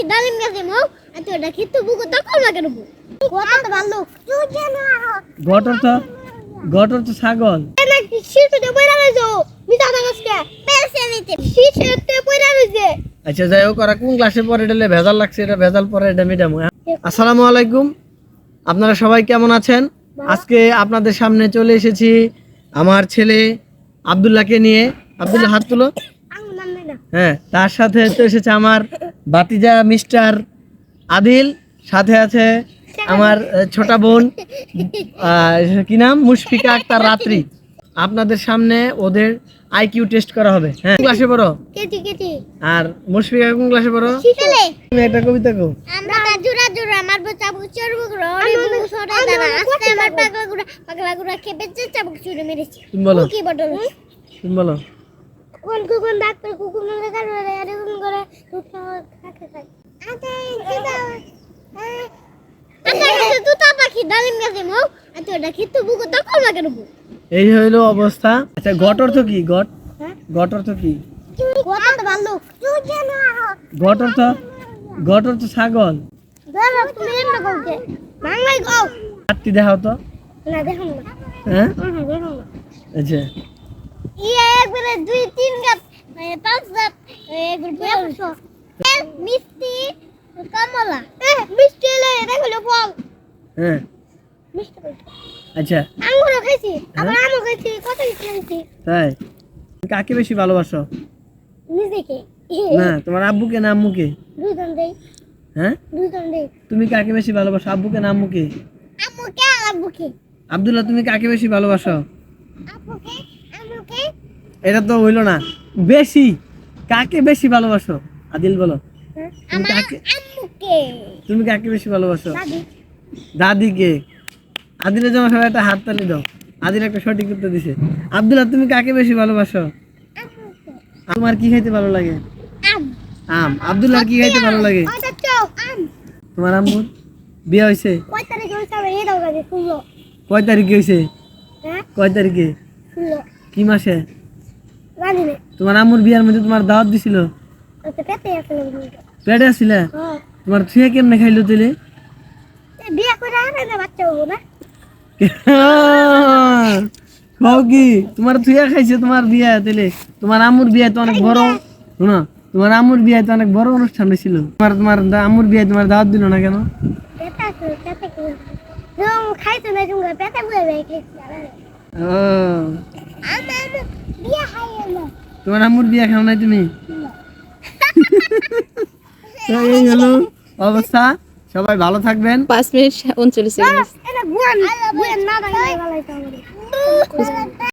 পাখি ডালিম গাছে মো আর তুই ওটা কিন্তু বুকু কথা তো ভালো। গটর তো গটর তো ছাগল। আচ্ছা যাই হোক ওরা কোন ক্লাসে ভেজাল লাগছে এটা ভেজাল পরে এটা মিডাম আসসালামু আলাইকুম। আপনারা সবাই কেমন আছেন? আজকে আপনাদের সামনে চলে এসেছি আমার ছেলে আব্দুল্লাহকে নিয়ে। আব্দুল্লাহ হাত তুলো। হ্যাঁ তার সাথে তো এসেছে আমার বাতিজা মিস্টার আদিল সাথে আছে আমার ছোটা বোন আহ, কি নাম? মুশফিকা আক্তার রাত্রি। আপনাদের সামনে ওদের আইকিউ টেস্ট করা হবে। হ্যাঁ ক্লাসে পড়ো? কেটি কেটি আর মুশফিকা কোন ক্লাসে পড়ো? শিখলে তুমি একটা কবিতা কো আমরা জোড়া জোড়া মারবো চাবুক চড়বো রড়ি বুক সরে দাঁড়া আস্তে আমার পাগলা গুড়া পাগলা গুড়া খেপেছে চাবুক চুড়ে মেরেছে। তুমি বলো। কি বটল। তুমি বলো। কোন কুকুন ডাক্তার কুকুর মনে করে আরে কোন এই হইল অবস্থা। আচ্ছা গটর তো কি? গট? হ্যাঁ? গটর তো কি? গটর তো গটর তো ছাগল। হাতটি দেখাও তো। হ্যাঁ? না। আচ্ছা। ইয়ে একবারে দুই তিন গাছ এ, পাঁচ গাছ মিষ্টি কমলা। মিষ্টি এলে এটা হলো ফল হ্যাঁ আচ্ছা। আঙ্গুরও খাইছি আবার আমও খাইছি কত কিছু খাইছি তাই? কাকে বেশি ভালোবাসো? নিজেকে। না তোমার আব্বুকে না আম্মুকে? দুজন দেই। হ্যাঁ? দুজন দেই। তুমি কাকে বেশি ভালোবাসো আব্বুকে না আম্মুকে? আম্মুকে আর আব্বুকে। আব্দুল্লাহ তুমি কাকে বেশি ভালোবাসো? আব্বুকে আম্মুকে। এটা তো হইল না। বেশি। কাকে বেশি ভালোবাসো? আদিল বলো। তুমি কাকে- তুমি কাকে বেশি ভালোবাসো? দাদি। দাদিকে। আদিলের জন্য সবাই একটা হাত তালি দাও। আদিল একটা সঠিক উত্তর দিছে। আব্দুল্লাহ তুমি কাকে বেশি ভালোবাসো? তোমার কি খাইতে ভালো লাগে? আম। আব্দুল্লাহ কি খাইতে ভালো লাগে? তোমার আম্মুর বিয়ে হয়েছে কয় তারিখে হয়েছে কয় তারিখে হ্যাঁ? কি মাসে? জানি না। তোমার আম্মুর বিয়ার মধ্যে তোমার দাওয়াত দিছিল? বুঝলো পেটে আসছিলে হ্যাঁ। তোমার ছুঁয়ে কেমনে খাইলো তেলে এ করে আনে না বাচ্চা হব না। কও কি? তোমার থুয়া খাইছে তোমার বিয়া তেলে তোমার আম্মুর বিয়ে তো অনেক বড় শোনো তোমার আম্মুর বিয়ে তো অনেক বড় অনুষ্ঠান হয়েছিল তোমার তোমার আম্মুর বিয়ে তোমার দাওয়াত দিল না কেন? ও। তোমার আম্মুর বিয়া খাও নাই তুমি? এই হলো অবস্থা। সবাই ভালো থাকবেন। পাঁচ মিনিট উনচল্লিশ সেকেন্ড।